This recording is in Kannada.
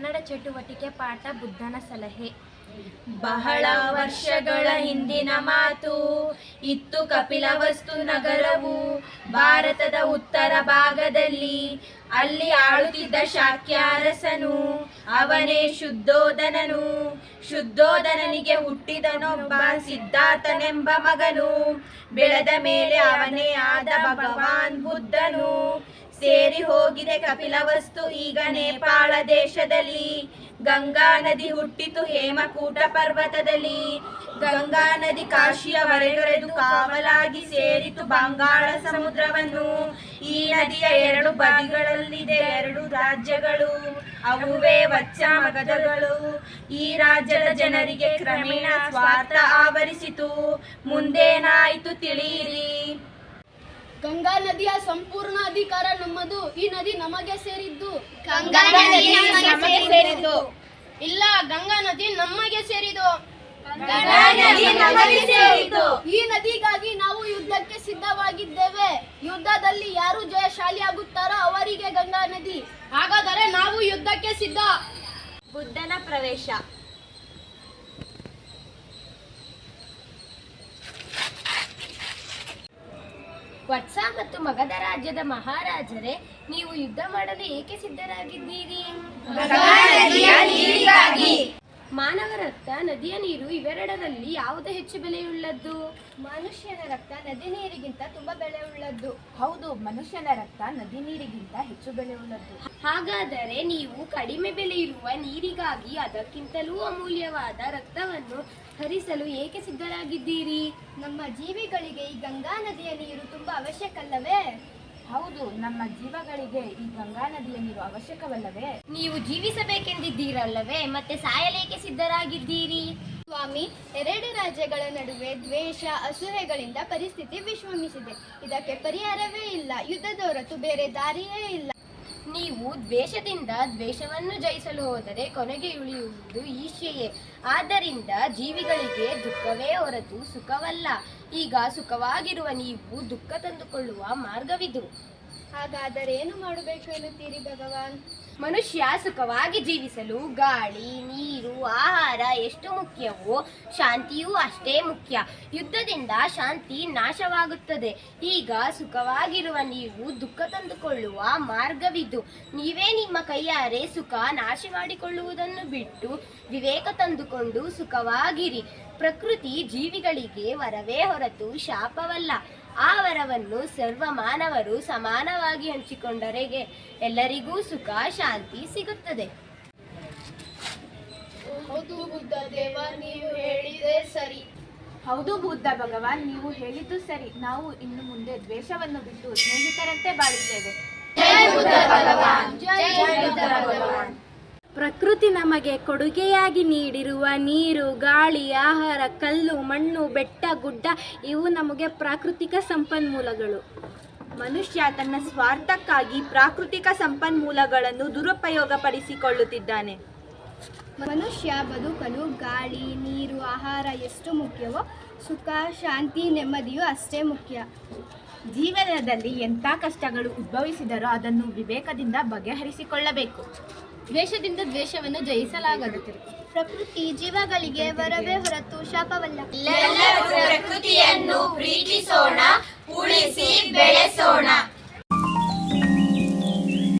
ಕನ್ನಡ ಚಟುವಟಿಕೆ ಪಾಠ ಬುದ್ಧನ ಸಲಹೆ. ಬಹಳ ವರ್ಷಗಳ ಹಿಂದಿನ ಮಾತು, ಇತ್ತು ಕಪಿಲವಸ್ತು ನಗರವು ಭಾರತದ ಉತ್ತರ ಭಾಗದಲ್ಲಿ. ಅಲ್ಲಿ ಆಳುತ್ತಿದ್ದ ಶಾಕ್ಯಾರಸನು, ಅವನೇ ಶುದ್ಧೋದನನು. ಶುದ್ಧೋದನನಿಗೆ ಹುಟ್ಟಿದನೊಬ್ಬ ಸಿದ್ಧಾರ್ಥನೆಂಬ ಮಗನು. ಬೆಳೆದ ಮೇಲೆ ಅವನೇ ಆದ ಭಗವಾನ್ ಬುದ್ಧನು. ಸೇರಿ ಹೋಗಿದೆ ಕಪಿಲವಸ್ತು ಈಗ ನೇಪಾಳ ದೇಶದಲ್ಲಿ. ಗಂಗಾ ನದಿ ಹುಟ್ಟಿತು ಹೇಮಕೂಟ ಪರ್ವತದಲ್ಲಿ. ಗಂಗಾ ನದಿ ಕಾಶಿಯ ವರೆಗರೆದು ಕಾವಲಾಗಿ ಸೇರಿತು ಬಂಗಾಳ ಸಮುದ್ರವನ್ನು. ಈ ನದಿಯ ಎರಡು ಬದಿಗಳಲ್ಲಿದೆ, ಎರಡು ರಾಜ್ಯಗಳು. ಅವುವೇ ವಚ್ಚ ಮಗದಗಳು ಈ ರಾಜ್ಯದ ಜನರಿಗೆ ಕ್ರಮೇಣ ಸ್ವಾರ್ಥ ಆವರಿಸಿತು. ಮುಂದೇನಾಯಿತು ತಿಳಿಯಿರಿ. ಗಂಗಾ ನದಿಯ ಸಂಪೂರ್ಣ ಅಧಿಕಾರ ನಮ್ಮದು. ಈ ನದಿ ನಮಗೆ ಸೇರಿದ್ದು. ಗಂಗಾ ನದಿ ನಮಗೆ ಸೇರಿದ್ದು. ಇಲ್ಲ ಗಂಗಾ ನದಿ ನಮಗೆ ಸೇರಿದು ಗಂಗಾ ನದಿ ನಮಗೆ ಸೇರಿದ್ದು. ಈ ನದಿಗಾಗಿ ನಾವು ಯುದ್ಧಕ್ಕೆ ಸಿದ್ಧವಾಗಿದ್ದೇವೆ. ಯುದ್ಧದಲ್ಲಿ ಯಾರು ಜಯಶಾಲಿಯಾಗುತ್ತಾರೋ ಅವರಿಗೆ ಗಂಗಾ ನದಿ. ಹಾಗಾದರೆ ನಾವು ಯುದ್ಧಕ್ಕೆ ಸಿದ್ಧ. ಬುದ್ಧನ ಪ್ರವೇಶ. ವತ್ಸ ಮತ್ತು ಮಗಧ ರಾಜ್ಯದ ಮಹಾರಾಜರೇ ನೀವು ಯುದ್ಧ ಮಾಡಲು ಏಕೆ ಸಿದ್ಧರಾಗಿದ್ದೀರಿ? ಮಾನವ ರಕ್ತ ನದಿಯ ನೀರು ಇವೆರಡರಲ್ಲಿ ಯಾವುದು ಹೆಚ್ಚು ಬೆಲೆಯುಳ್ಳದ್ದು? ಮನುಷ್ಯನ ರಕ್ತ ನದಿ ನೀರಿಗಿಂತ ತುಂಬಾ ಬೆಲೆಯುಳ್ಳದ್ದು. ಹೌದು ಮನುಷ್ಯನ ರಕ್ತ ನದಿ ನೀರಿಗಿಂತ ಹೆಚ್ಚು ಬೆಲೆಯುಳ್ಳದ್ದು. ಹಾಗಾದರೆ ನೀವು ಕಡಿಮೆ ಬೆಲೆ ಇರುವ ನೀರಿಗಾಗಿ ಅದಕ್ಕಿಂತಲೂ ಅಮೂಲ್ಯವಾದ ರಕ್ತವನ್ನು ಹರಿಸಲು ಏಕೆ ಸಿದ್ಧರಾಗಿದ್ದೀರಿ? ನಮ್ಮ ಜೀವಿಗಳಿಗೆ ಈ ಗಂಗಾ ನದಿಯ ನೀರು ತುಂಬಾ ಅವಶ್ಯಕಲ್ಲವೇ? ಹೌದು ನಮ್ಮ ಜೀವಗಳಿಗೆ ಈ ಗಂಗಾ ನದಿಯ ನೀರು ಅವಶ್ಯಕವಲ್ಲವೇ? ನೀವು ಜೀವಿಸಬೇಕೆಂದಿದ್ದೀರಲ್ಲವೇ? ಮತ್ತೆ ಸಾಯಲೇಕೆ ಸಿದ್ಧರಾಗಿದ್ದೀರಿ? ಸ್ವಾಮಿ ಎರಡು ರಾಜ್ಯಗಳ ನಡುವೆ ದ್ವೇಷ ಅಸೂಯೆಗಳಿಂದ ಪರಿಸ್ಥಿತಿ ವಿಶ್ರಮಿಸಿದೆ ಇದಕ್ಕೆ ಪರಿಹಾರವೇ ಇಲ್ಲ. ಯುದ್ಧದ ಹೊರತು ಬೇರೆ ದಾರಿಯೇ ಇಲ್ಲ. ನೀವು ದ್ವೇಷದಿಂದ ದ್ವೇಷವನ್ನು ಜಯಿಸಲು ಹೋದರೆ ಕೊನೆಗೆ ಉಳಿಯುವುದು ಈಶೆಯೇ ಆದ್ದರಿಂದ ಜೀವಿಗಳಿಗೆ ದುಃಖವೇ ಹೊರತು ಸುಖವಲ್ಲ. ಈಗ ಸುಖವಾಗಿರುವ ನೀವು ದುಃಖ ತಂದುಕೊಳ್ಳುವ ಮಾರ್ಗವಿದು. ಹಾಗಾದರೆ ಏನು ಮಾಡಬೇಕು ಎನ್ನುತ್ತೀರಿ ಭಗವಾನ್? ಮನುಷ್ಯ ಸುಖವಾಗಿ ಜೀವಿಸಲು ಗಾಳಿ, ನೀರು, ಆಹಾರ ಎಷ್ಟು ಮುಖ್ಯವೋ ಶಾಂತಿಯೂ ಅಷ್ಟೇ ಮುಖ್ಯ. ಯುದ್ಧದಿಂದ ಶಾಂತಿ ನಾಶವಾಗುತ್ತದೆ. ಈಗ ಸುಖವಾಗಿರುವ ನೀವು ದುಃಖ ತಂದುಕೊಳ್ಳುವ ಮಾರ್ಗವಿದು. ನೀವೇ ನಿಮ್ಮ ಕೈಯಾರೆ ಸುಖ ನಾಶ ಮಾಡಿಕೊಳ್ಳುವುದನ್ನು ಬಿಟ್ಟು ವಿವೇಕ ತಂದುಕೊಂಡು ಸುಖವಾಗಿರಿ. ಪ್ರಕೃತಿ ಜೀವಿಗಳಿಗೆ ವರವೇ ಹೊರತು ಶಾಪವಲ್ಲ. ಆ ವರವನ್ನು ಸರ್ವ ಮಾನವರು ಸಮಾನವಾಗಿ ಹಂಚಿಕೊಂಡರೆಗೆ ಎಲ್ಲರಿಗೂ ಸುಖ ಶಾಂತಿ ಸಿಗುತ್ತದೆ. ಹೌದು ಬುದ್ಧ ದೇವ ನೀವು ಹೇಳಿದೆ ಸರಿ. ಹೌದು ಬುದ್ಧ ಭಗವಾನ್ ನೀವು ಹೇಳಿದ್ದು ಸರಿ. ನಾವು ಇನ್ನು ಮುಂದೆ ದ್ವೇಷವನ್ನು ಬಿಟ್ಟು ಸ್ನೇಹಿತರಂತೆ ಬಾಳುತ್ತೇವೆ ಜೈ ಬುದ್ಧ ಭಗವಾನ್ ಪ್ರಕೃತಿ ನಮಗೆ ಕೊಡುಗೆಯಾಗಿ ನೀಡಿರುವ ನೀರು, ಗಾಳಿ, ಆಹಾರ, ಕಲ್ಲು, ಮಣ್ಣು, ಬೆಟ್ಟ, ಗುಡ್ಡ, ಇವು ನಮಗೆ ಪ್ರಾಕೃತಿಕ ಸಂಪನ್ಮೂಲಗಳು. ಮನುಷ್ಯ ತನ್ನ ಸ್ವಾರ್ಥಕ್ಕಾಗಿ ಪ್ರಾಕೃತಿಕ ಸಂಪನ್ಮೂಲಗಳನ್ನು ದುರುಪಯೋಗಪಡಿಸಿಕೊಳ್ಳುತ್ತಿದ್ದಾನೆ. ಮನುಷ್ಯ ಬದುಕಲು ಗಾಳಿ, ನೀರು, ಆಹಾರ ಎಷ್ಟು ಮುಖ್ಯವೋ ಸುಖ, ಶಾಂತಿ, ನೆಮ್ಮದಿಯು ಅಷ್ಟೇ ಮುಖ್ಯ. ಜೀವನದಲ್ಲಿ ಎಂಥ ಕಷ್ಟಗಳು ಉದ್ಭವಿಸಿದರೂ ಅದನ್ನು ವಿವೇಕದಿಂದ ಬಗೆಹರಿಸಿಕೊಳ್ಳಬೇಕು. ದ್ವೇಷದಿಂದ ದ್ವೇಷವನ್ನು ಜಯಿಸಲಾಗದು. ಪ್ರಕೃತಿ ಜೀವಗಳಿಗೆ ವರವೇ ಹೊರತು ಶಾಪವಲ್ಲ. ಪ್ರಕೃತಿಯನ್ನು ಪ್ರೀತಿಸೋಣ, ಉಳಿಸಿ ಬೆಳೆಸೋಣ.